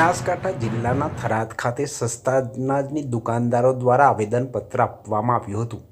બનાસકાંઠા જિલ્લાના થરાદ ખાતે સસ્તા અનાજની દુકાનદારો દ્વારા આવેદનપત્ર આપવામાં આવ્યું હતું.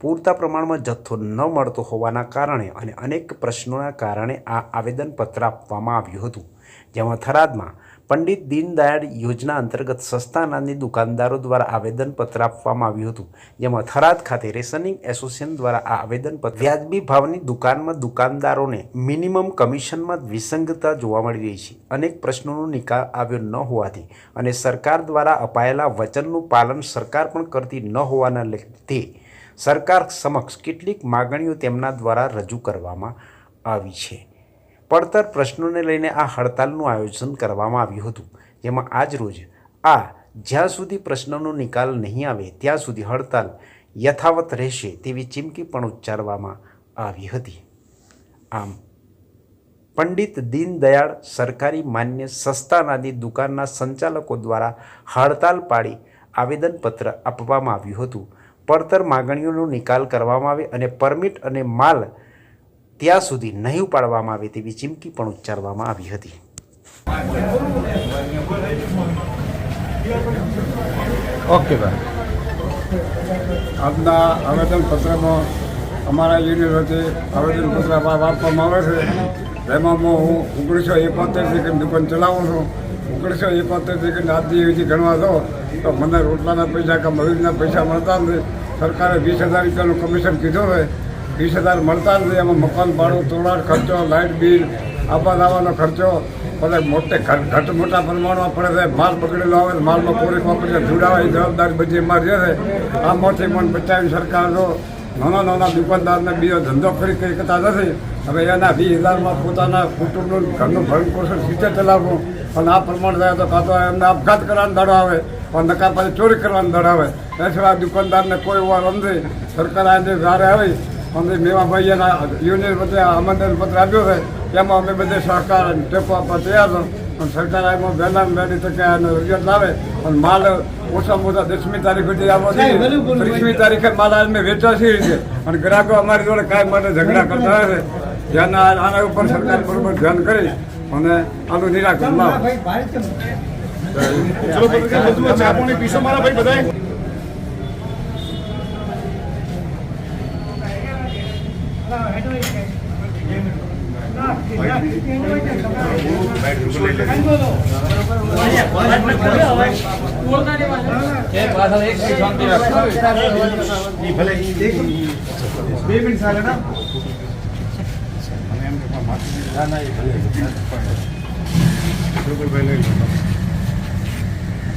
પૂરતા પ્રમાણમાં જથ્થો ન મળતો હોવાના કારણે અને અનેક પ્રશ્નોના કારણે આ આવેદનપત્ર આપવામાં આવ્યું હતું. જેમાં થરાદમાં પંડિત દીનદયાળ યોજના અંતર્ગત સસ્તા દુકાનદારો દ્વારા આવેદનપત્ર આપવામાં આવ્યું હતું. જેમાં થરાદ ખાતે રેશનિંગ એસોસિએશન દ્વારા આ આવેદનપત્ર વ્યાજબી ભાવની દુકાનમાં દુકાનદારોને મિનિમમ કમિશનમાં વિસંગતતા જોવા મળી રહી છે. અનેક પ્રશ્નોનો નિકાલ આવ્યો ન હોવાથી અને સરકાર દ્વારા અપાયેલા વચનનું પાલન સરકાર પણ કરતી ન હોવાના લીધે સરકાર સમક્ષ કેટલીક માગણીઓ તેમના દ્વારા રજૂ કરવામાં આવી છે. પડતર પ્રશ્નોને લઈને આ હડતાલનું આયોજન કરવામાં આવ્યું હતું. જેમાં આજરોજ આ જ્યાં સુધી પ્રશ્નનો નિકાલ નહીં આવે, ત્યાં સુધી હડતાલ યથાવત રહેશે તેવી ચીમકી પણ ઉચ્ચારવામાં આવી હતી. આમ, પંડિત દીનદયાળ સરકારી માન્ય સસ્તાનાદી દુકાનના સંચાલકો દ્વારા હડતાલ પાડી આવેદનપત્ર આપવામાં આવ્યું હતું. પડતર માગણીઓનો નિકાલ કરવામાં આવે અને પરમિટ અને માલ ત્યાં સુધી નહીં ઉપાડવામાં આવે તેવી ચીમકી પણ ઉચ્ચારવામાં આવી હતી. ઓકે ભાઈ. આજના આવેદનપત્રમાં અમારા યુનિવર્સિટી આવેદનપત્ર આપવા- આપવામાં આવે છે. એમાં હું ઓગણીસો એકોતેર સેકન્ડ દુકાન ચલાવું છું. ઓગણીસો એકોતેર સેકન્ડ આજની એવી ગણવા દો તો મને રોટલાના પૈસા કે મજૂરીના પૈસા મળતા નથી. સરકારે વીસ હજાર રૂપિયાનું કમિશન કીધું છે. વીસ હજાર મળતા નથી, એમાં મકાન, ભાડું તોડાણ ખર્ચો, લાઇટ બિલ આવવા લાવવાનો ખર્ચો, બધા મોટે ઘટ મોટા પ્રમાણમાં પડે છે. માલ પકડેલો આવે માલમાં કોરી વાપરીને જોડાવા એ જવાબદારી બધી એમાં રહે આ મોટી પણ બચાવી સરકારનો નાના નાના દુકાનદારને બીજો ધંધો કરી કરતા નથી. હવે એના વીસ હજારમાં પોતાના કુટુંબનું ઘરનું ભરણ પોષણ સીધે ચલાવવું. અને આ પ્રમાણ થાય તો કાં તો એમને આપઘાત કરવાનો દડો આવે, પણ નકા પછી ચોરી કરવાનો દડો આવે. એ સિવાય દુકાનદારને કોઈ વાર નથી સરકાર આજે વારે આવી અને મેવાભાઈએના યુનિયન બધે આમંત્રણ પત્ર આપ્યો છે. એમાં અમે બધે સહકાર અને ટેકો આપવા તૈયાર છો. અને સરકાર એમાં વહેલા વહેલી તકે રિઝલ્ટ લાવે. અને માલ ઓછામાં ઓછા દસમી તારીખ સુધી આવવા જોઈએ ત્રીસમી તારીખે માલ અમે વેચવા છીએ રીતે અને ગ્રાહકો અમારી જોડે કાંઈ માટે ઝઘડા કરતા હોય છે. ધ્યાન આના ઉપર સરકાર બરોબર ધ્યાન કરી. અને આનું નિરાકરણ લાવે. ચલો બંધુઓ ચા પાણી પીશો મારા ભાઈ બધાય.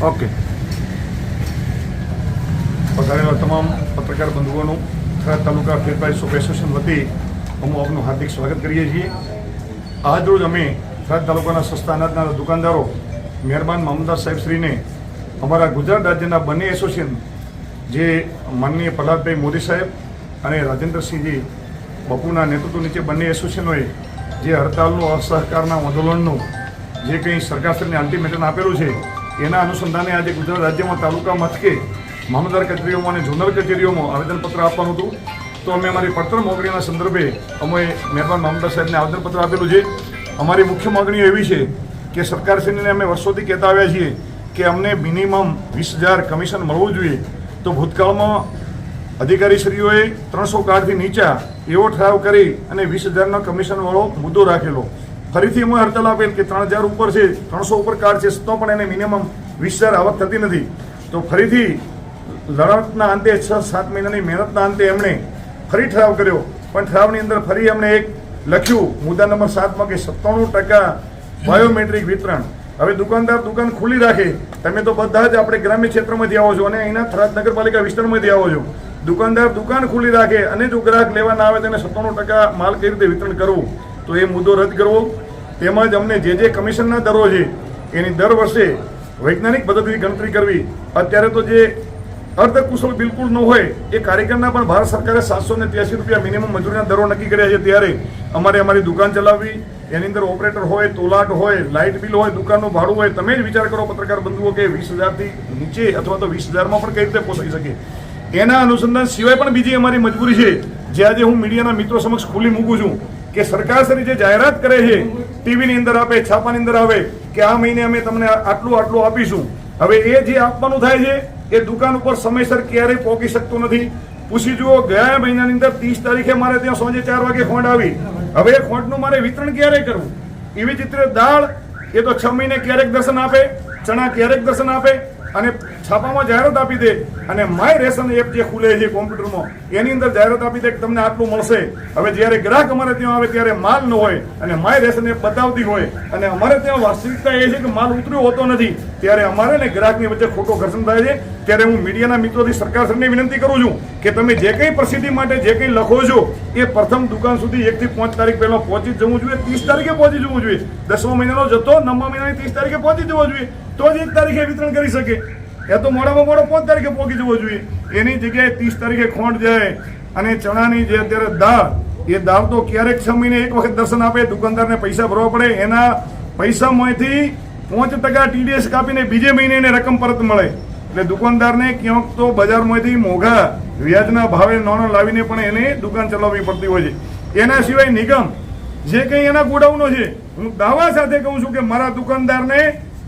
ઓકે પધારેલા તમામ પત્રકાર બંધુઓનું તાલુકા ફેરફાર એસોસિએશન વતી અમે આપનું હાર્દિક સ્વાગત કરીએ છીએ. આજ રોજ અમે થરાદ તાલુકાના સસ્તા અનાજના દુકાનદારો મહેરબાન મામદાર સાહેબશ્રીને અમારા ગુજરાત રાજ્યના બંને એસોસિએશન જે માનનીય પ્રહલાદભાઈ મોદી સાહેબ અને રાજેન્દ્રસિંહજી બપુના નેતૃત્વ નીચે બંને એસોસિએશનોએ જે હડતાલનું, અસહકારના આંદોલનનું જે કંઈ સરકારશ્રીને અલ્ટિમેટમ આપેલું છે, એના અનુસંધાને આજે ગુજરાત રાજ્યમાં તાલુકા મથકે મામલદાર કચેરીઓમાં અને ઝોનલ કચેરીઓમાં આવેદનપત્ર આપવાનું હતું. તો અમે અમારી પડતર મોગણીના સંદર્ભે અમે મહેરબાન મામલદાર સાહેબને આવેદનપત્ર આપેલું છે. અમારી મુખ્ય માગણીઓ એવી છે કે સરકારશ્રીને અમે વર્ષોથી કહેતા આવ્યા છીએ કે અમને મિનિમમ વીસ હજાર કમિશન મળવું જોઈએ. તો ભૂતકાળમાં અધિકારીશ્રીઓએ ત્રણસો કાર્ડથી નીચા એવો ઠરાવ કરી અને વીસ હજારનો કમિશનવાળો મુદ્દો રાખેલો. ફરીથી અમે હડતાલ આપેલ કે ત્રણ હજાર ઉપર છે, ત્રણસો ઉપર કાર્ડ છે, તો પણ એને મિનિમમ વીસ હજાર આવક થતી નથી. તો ફરીથી લડતના અંતે છ સાત મહિનાની મહેનતના અંતે એમણે ફરી ઠરાવ કર્યો. પણ ઠરાવની અંદર ફરી અમને એક લખ્યું, મુદ્દા નંબર સાતમાં કે સત્તાણું ટકા બાયોમેટ્રિક વિતરણ. હવે દુકાનદાર દુકાન ખુલ્લી રાખે. તમે તો બધા જ આપણે ગ્રામ્ય ક્ષેત્રમાંથી આવો છો અને અહીંના થરાદ નગરપાલિકા વિસ્તારમાંથી આવો છો. દુકાનદાર દુકાન ખુલ્લી રાખે અને જો ગ્રાહક લેવા ના આવે તેને સત્તાણું ટકા માલ કેવી રીતે વિતરણ કરવું? તો એ મુદ્દો રદ કરવો. તેમજ અમને જે જે કમિશનના દરો છે, એની દર વર્ષે વૈજ્ઞાનિક પદ્ધતિથી ગણતરી કરવી. અત્યારે તો જે અર્ધકુશળ બિલકુલ ન હોય એ કાર્યક્રમના પણ ભારત સરકારે સાતસો ને ત્યાસી રૂપિયા મિનિમમ મજૂરીના દરો નક્કી કર્યા છે. ત્યારે અમારે અમારી દુકાન ચલાવવી, એની અંદર ઓપરેટર હોય, તોલાટ હોય લાઇટ બિલ હોય, દુકાનનું ભાડું હોય, તમે જ વિચાર કરો પત્રકાર બંધુઓ કે વીસ હજારથી નીચે અથવા તો વીસ હજારમાં પણ કઈ રીતે પોસાઈ શકે. એના અનુસંધાન સિવાય પણ બીજી અમારી મજબૂરી છે. જે આજે હું મીડિયાના મિત્રો સમક્ષ ખુલ્લી મૂકું છું કે સરકાર શ્રી જે જાહેરાત કરે છે, ટીવીની અંદર આપે, છાપાની અંદર આવે, કે આ મહિને અમે તમને આટલું આટલું આપીશું. હવે એ જે આપવાનું થાય છે, એ દુકાન ઉપર સમયસર ક્યારેય પહોંચી શકતું નથી. પૂછી જુઓ, ગયા મહિનાની અંદર ત્રીસ તારીખે મારે ત્યાં સાંજે ચાર વાગે ખોંડ આવી. હવે એ ખોંડનું મારે વિતરણ ક્યારે કરવું? એવી જ દાળ, એ તો છ મહિને ક્યારેક દર્શન આપે, ચણા ક્યારેક દર્શન આપે, અને છાપામાં જાહેરાત આપી દે અને માય રેશન એપ જે ખુલે છે કોમ્પ્યુટરમાં, એની અંદર જાહેરાત આપી દે કે તમને આટલું મળશે. હવે જ્યારે ગ્રાહક અમારે ત્યાં આવે ત્યારે માલ ન હોય અને માય રેશન એપ બતાવતી હોય અને અમારે ત્યાં વાસ્તવિકતા એ છે કે માલ ઉતર્યો હોતો નથી, ત્યારે અમારે ને ગ્રાહકની વચ્ચે ખોટો ઘર્ષણ થાય છે. ત્યારે હું મીડિયાના મિત્રોથી સરકારશ્રીને વિનંતી કરું છું કે તમે જે કંઈ પ્રસિદ્ધિ માટે જે કંઈ લખો છો, એ પ્રથમ દુકાન સુધી એકથી પાંચ તારીખ પહેલાં પહોંચી જવું જોઈએ. ત્રીસ તારીખે પહોંચી જવું જોઈએ. દસમા મહિનાનો જતો નવમા મહિનાની ત્રીસ તારીખે પહોંચી જવો જોઈએ. તો જ એક તારીખે વિતરણ કરી શકે. એ તો મોડામાં મોડો પાંચ તારીખે પહોંચી જવો જોઈએ. એની જગ્યાએ ત્રીસ તારીખે ખોંડ જાય અને ચણાની જે અત્યારે દાળ, એ દાળ તો ક્યારેક છ મહિને એક વખત દર્શન આપે, દુકાનદારને પૈસા ભરવા પડે, એના પૈસામાંથી પાંચ ટકા ટીડીએસ કાપીને બીજે મહિને એને રકમ પરત મળે. એટલે દુકાનદારને ક્યાંક તો બજારમાંથી મોંઘા, વ્યાજના ભાવે નાણો લાવીને પણ એને દુકાન ચલાવવી પડતી હોય છે. એના સિવાય નિગમ, જે કંઈ એના ગોડાઉનો છે, હું દાવા સાથે કહું છું કે મારા દુકાનદારને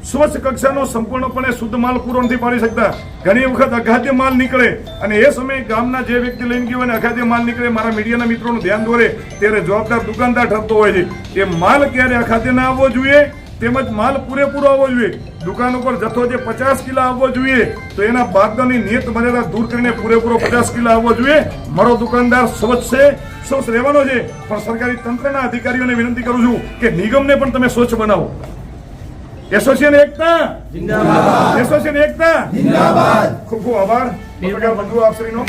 સ્વચ્છ કક્ષાનો સંપૂર્ણપણે શુદ્ધ માલ પૂરો નથી પાડી શકતા ઘણી વખત અખાદ્ય માલ નીકળે અને એ સમયે ગામના જે વ્યક્તિ લઈને ગયો અને અખાદ્ય માલ નીકળે, મારા મીડિયાના મિત્રોનું ધ્યાન દોરે, ત્યારે જવાબદાર દુકાનદાર ઠરતો હોય છે એ માલ ક્યારે અખાદ્ય ના આવવો જોઈએ તેમજ માલ પૂરેપૂરો આવવો જોઈએ. દુકાન ઉપર જથ્થો જે પચાસ કિલો આવવો જોઈએ, તો એના બાદની નિયત મર્યાદા દૂર કરીને પૂરેપૂરો પચાસ કિલો આવવો જોઈએ. મારો દુકાનદાર સ્વચ્છ છે, સ્વચ્છ રહેવાનો છે, પણ સરકારી તંત્રના અધિકારીઓને વિનંતી કરું છું કે નિગમને પણ તમે સ્વચ્છ બનાવો. એસોસિએશન એકતા. એસોસિએશન એકતા. ખૂબ ખૂબ આભાર. પત્રકાર બંધુ આપશ્રીનો.